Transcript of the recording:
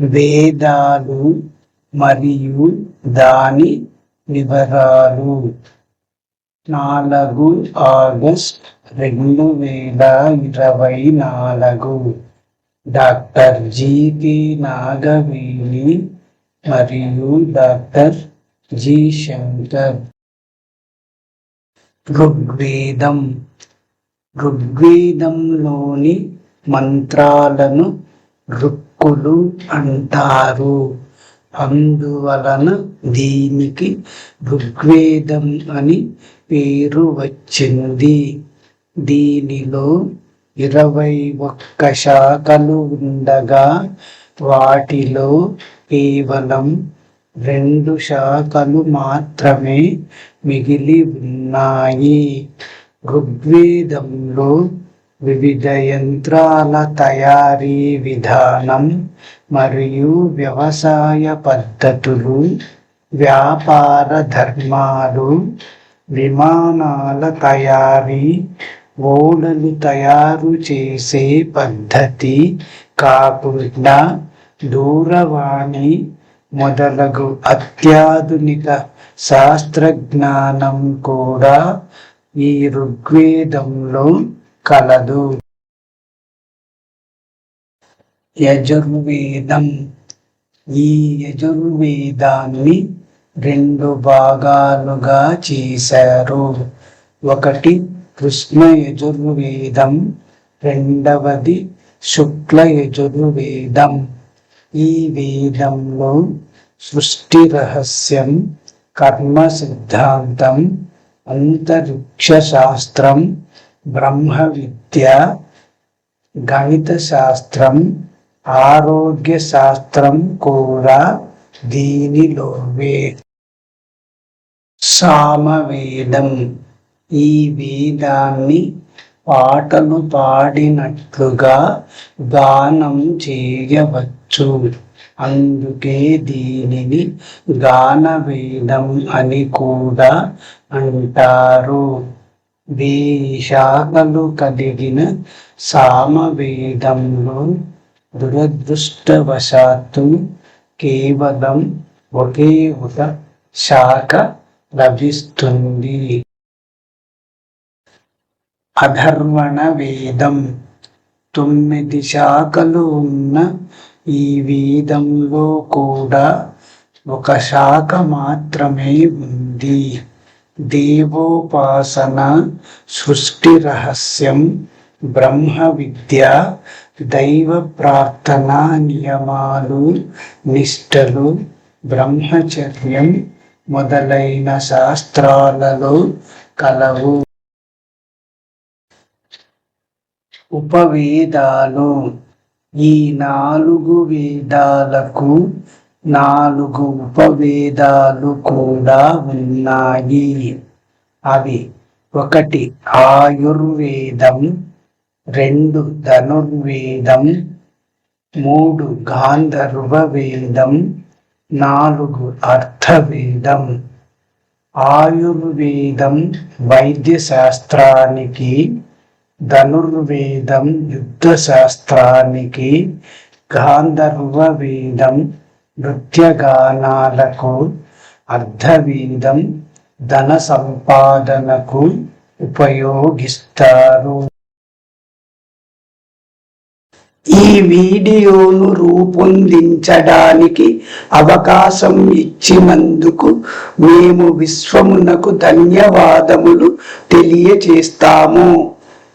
వేదాలు మరియు దాని వివరాలు. నాలుగు ఆగస్ట్ రెండు వేల ఇరవై నాలుగు. డాక్టర్ జికి నాగవేణి మరియు డాక్టర్ జి శంకర్. ఋగ్వేదం. ఋగ్వేదంలోని మంత్రాలను రుక్కులు అంటారు. అందువలన దీనికి ఋగ్వేదం అని పేరు వచ్చింది. దీనిలో ఇరవై ఒక్క శాఖలు ఉండగా వాటిలో కేవలం రెండు శాఖలు మాత్రమే మిగిలి ఉన్నాయి. ఋగ్వేదంలో వివిధ యంత్రాల తయారీ విధానం మరియు వ్యవసాయ పద్ధతులు వ్యాపార ధర్మాలు విమానాల తయారీ ఓడలు తయారు చేసే పద్ధతి కాకుండా దూరవాణి మొదలగు అత్యాధునిక శాస్త్రజ్ఞానం కూడా ఈ ఋగ్వేదంలో కలదు. యజుర్వేదం ఈ యజుర్వేదాన్ని రెండు భాగాలుగా చేశారు. ఒకటి కృష్ణ యజుర్వేదం రెండవది శుక్ల యజుర్వేదం. ఈ వేదంలో సృష్టి రహస్యం కర్మ సిద్ధాంతం అంతరిక్ష శాస్త్రం బ్రహ్మ విద్య గణిత శాస్త్రం ఆరోగ్య శాస్త్రం కూడా దీనిలోవే. సామవేదం. ఈ వేదాన్ని పాటలు పాడినట్లుగా గానం చేయవచ్చు. అందుకే దీనిని గానవేదం అని కూడా అంటారు. వేయి కలిగిన సామవేదంలో దురదృష్టవశాత్తు కేవలం ఒకే ఒక శాఖ లభిస్తుంది అధర్వణ వేదం తొమ్మిది శాఖలు ఉన్న ఈ వేదంలో కూడా ఒక శాఖ మాత్రమే ఉంది దేవోపాసన సృష్టి రహస్యం బ్రహ్మ విద్య దైవ ప్రార్థన నియమాలు నిష్టలు బ్రహ్మచర్యం మొదలైన శాస్త్రాలలో కలవు. ఉపవేదాలు ఈ నాలుగు వేదాలకు నాలుగు ఉపవేదాలు కూడా ఉన్నాయి. అవి ఒకటి ఆయుర్వేదం రెండు ధనుర్వేదం మూడు గాంధర్వ వేదం నాలుగు అర్థవేదం. ఆయుర్వేదం వైద్య శాస్త్రానికి ధనుర్వేదం యుద్ధ శాస్త్రానికి గాంధర్వ వేదం నృత్యగానాలకు అర్ధవేదం ధన సంపాదనకు ఉపయోగిస్తారు. ఈ వీడియోను రూపొందించడానికి అవకాశం ఇచ్చినందుకు మేము విశ్వమునకు ధన్యవాదములు తెలియచేస్తాము.